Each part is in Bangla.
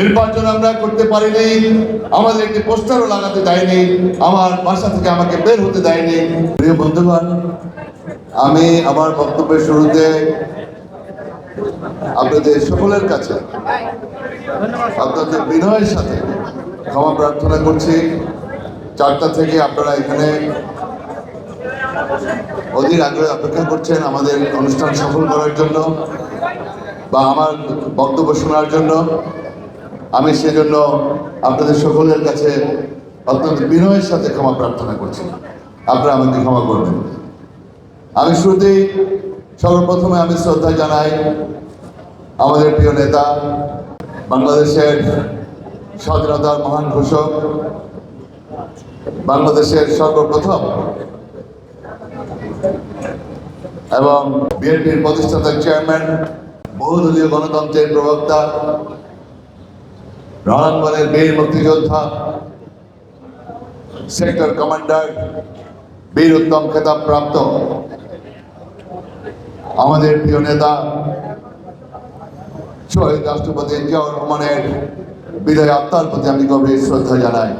নির্বাচন আমরা করতে পারিনি। আমাদের একটি পোস্টারও লাগাতে দেয়নি। আমার বাসা থেকে আমাকে বের হতে দেয়নি। প্রিয় বন্ধুগণ, আমি আমার বক্তব্যের শুরুতে আপনাদের সকলের কাছে আপনাদের বিনয়ের সাথে ক্ষমা প্রার্থনা করছি। চারটা থেকে আপনারা এখানে অধীর আগ্রহে অপেক্ষা করছেন আমাদের অনুষ্ঠান সফল করার জন্য বা আমার বক্তব্য শোনার জন্য। আমি সেজন্য আপনাদের সকলের কাছে অত্যন্ত বিনয়ের সাথে ক্ষমা প্রার্থনা করছি। আপনারা আমাকে ক্ষমা করবেন। আমি শুরুতেই সর্বপ্রথমে আমি শ্রদ্ধা জানাই আমাদের প্রিয় নেতা, বাংলাদেশের স্বাধীনতার মহান ঘোষক, বাংলাদেশের সর্বপ্রথম এবং বিএনপির প্রতিষ্ঠাতা চেয়ারম্যান, বহুদলীয় গণতন্ত্রের প্রবক্তা রণাঙ্গনের বীর মুক্তিযোদ্ধা, সেক্টর কমান্ডার বীর উত্তম খেতাব প্রাপ্ত। আমাদের প্রিয় নেতা, শহীদ রাষ্ট্রপতি জিয়াউর রহমানের বিদায় আত্মার প্রতি আমি গভীর শ্রদ্ধা জানাই।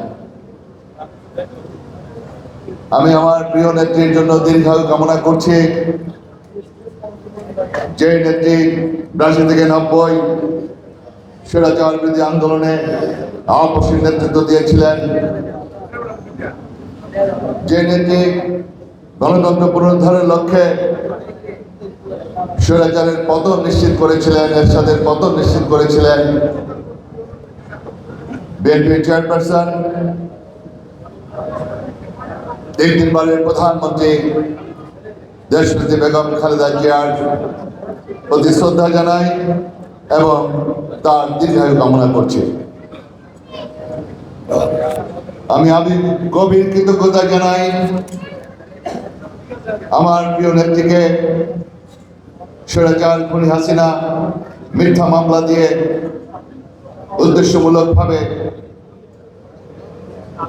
আমি আমার প্রিয় নেত্রীর জন্য দীর্ঘায়ু কামনা করছি। যে নেত্রী বিরাশি থেকে নব্বই স্বৈরাচার বিরোধী আন্দোলনে আপসীর নেতৃত্ব দিয়েছিলেন। যে নেত্রী গণতন্ত্র পুনরুদ্ধারের লক্ষ্যে স্বৈরাচারের পতন নিশ্চিত করেছিলেন, এরশাদের পতন নিশ্চিত করেছিলেন। বিএনপি চেয়ারপারসন তিন তিনবারের প্রধানমন্ত্রী দেশনেত্রী বেগম খালেদা জিয়ার প্রতি শ্রদ্ধা জানাই এবং তার দীর্ঘায়ু কামনা করছি। আমি আমি গভীর কৃতজ্ঞতা জানাই। আমার প্রিয় নেত্রীকে স্বৈরাচার খুনি হাসিনা মিথ্যা মামলা দিয়ে উদ্দেশ্যমূলকভাবে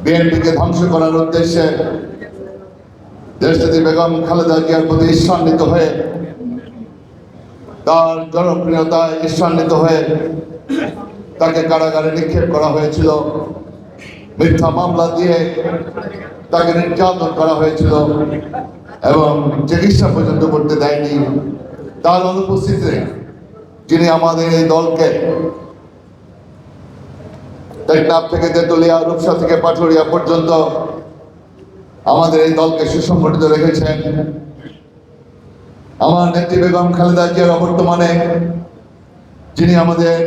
বিএনপিকে ধ্বংস করার উদ্দেশ্যে দেশনেত্রী বেগম খালেদা জিয়ার প্রতি ঈর্ষান্বিত হয়ে তার জনপ্রিয়তায় ঈর্ষান্বিত হয়ে তাকে কারাগারে নিক্ষেপ করা হয়েছিল। মিথ্যা মামলা দিয়ে তাকে নির্যাতন করা হয়েছিল এবং চিকিৎসা পর্যন্ত করতে দেয়নি। তার অনুপস্থিতিতে যিনি আমাদের এই দলকে টেকনাফ থেকে তেতুলিয়া, রূপসা থেকে পাটুরিয়া পর্যন্ত আমাদের এই দলকে সুসংগঠিত রেখেছেন। আমার নেত্রী বেগম খালেদা জিয়ার অবর্তমানে যিনি আমাদের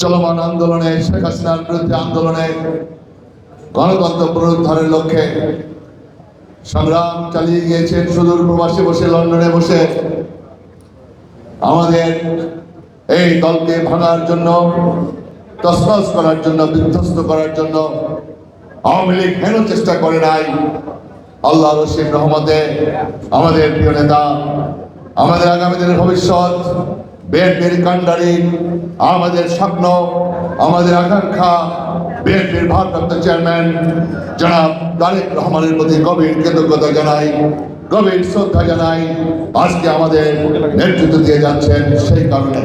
চলমান আন্দোলনে, শেখ হাসিনার বিরুদ্ধে আন্দোলনে গণতন্ত্র পুনরুদ্ধারের লক্ষ্যে সংগ্রাম চালিয়ে গিয়েছেন, সুদূর প্রবাসে বসে, লন্ডনে বসে। আমাদের এই দলকে ভাঙার জন্য তসনস করার জন্য, বিধ্বস্ত করার জন্য আওয়ামী লীগ হেন চেষ্টা করে নাই। আল্লাহ রশিম রহমতে আমাদের প্রিয় নেতা, আমাদের আগামী দিনের ভবিষ্যৎ, বিএনপির কান্ডারি আমাদের স্বপ্ন, আমাদের আকাঙ্ক্ষা, বিএনপির ভারপ্রাপ্ত চেয়ারম্যান জনাব তারেক রহমানের প্রতি গভীর কৃতজ্ঞতা জানাই, গভীর শ্রদ্ধা জানাই আজকে আমাদের নেতৃত্ব দিয়ে যাচ্ছেন সেই কারণে।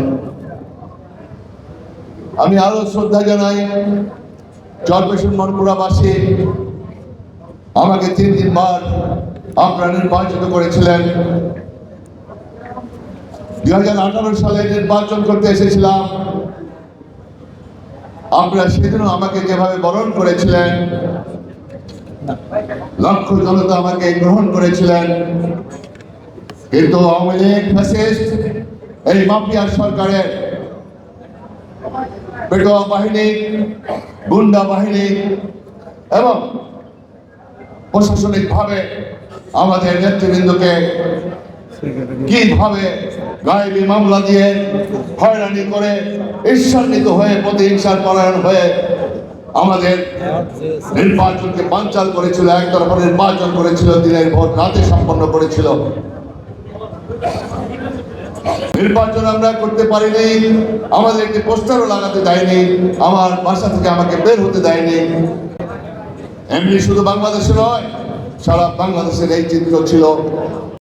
আমি আরও শ্রদ্ধা জানাই চরপেশন মনপুরাবাসী আমাকে তিন তিনবার আপনারা নির্বাচিত করেছিলেন। দুই হাজার আঠারো সালে নির্বাচন করতে এসেছিলাম। আপনারা সেদিনও আমাকে যেভাবে বরণ করেছিলেন, লক্ষ জনতা আমাকে গ্রহণ করেছিলেন। কিন্তু আওয়ামী লীগ এই মাফিয়ার সরকারের পেটোয়া বাহিনী, গুন্ডা বাহিনী এবং প্রশাসনিকভাবে আমাদের নেতৃবৃন্দকে কীভাবে গায়েবী মামলা দিয়ে হয়রানি করে ঈর্ষান্বিত হয়ে প্রতিহিংসার পরায়ণ হয়ে আমাদের নির্বাচনকে বানচাল করেছিল, একতরফা নির্বাচন করেছিল, দিনের ভোট রাতে সম্পন্ন করেছিল। নির্বাচন আমরা করতে পারিনি, আমাদের একটি পোস্টারও লাগাতে দেয়নি, আমার বাসা থেকে আমাকে বের হতে দেয়নি। এমনি শুধু বাংলাদেশে নয় সারা বাংলাদেশের এই চিত্র ছিল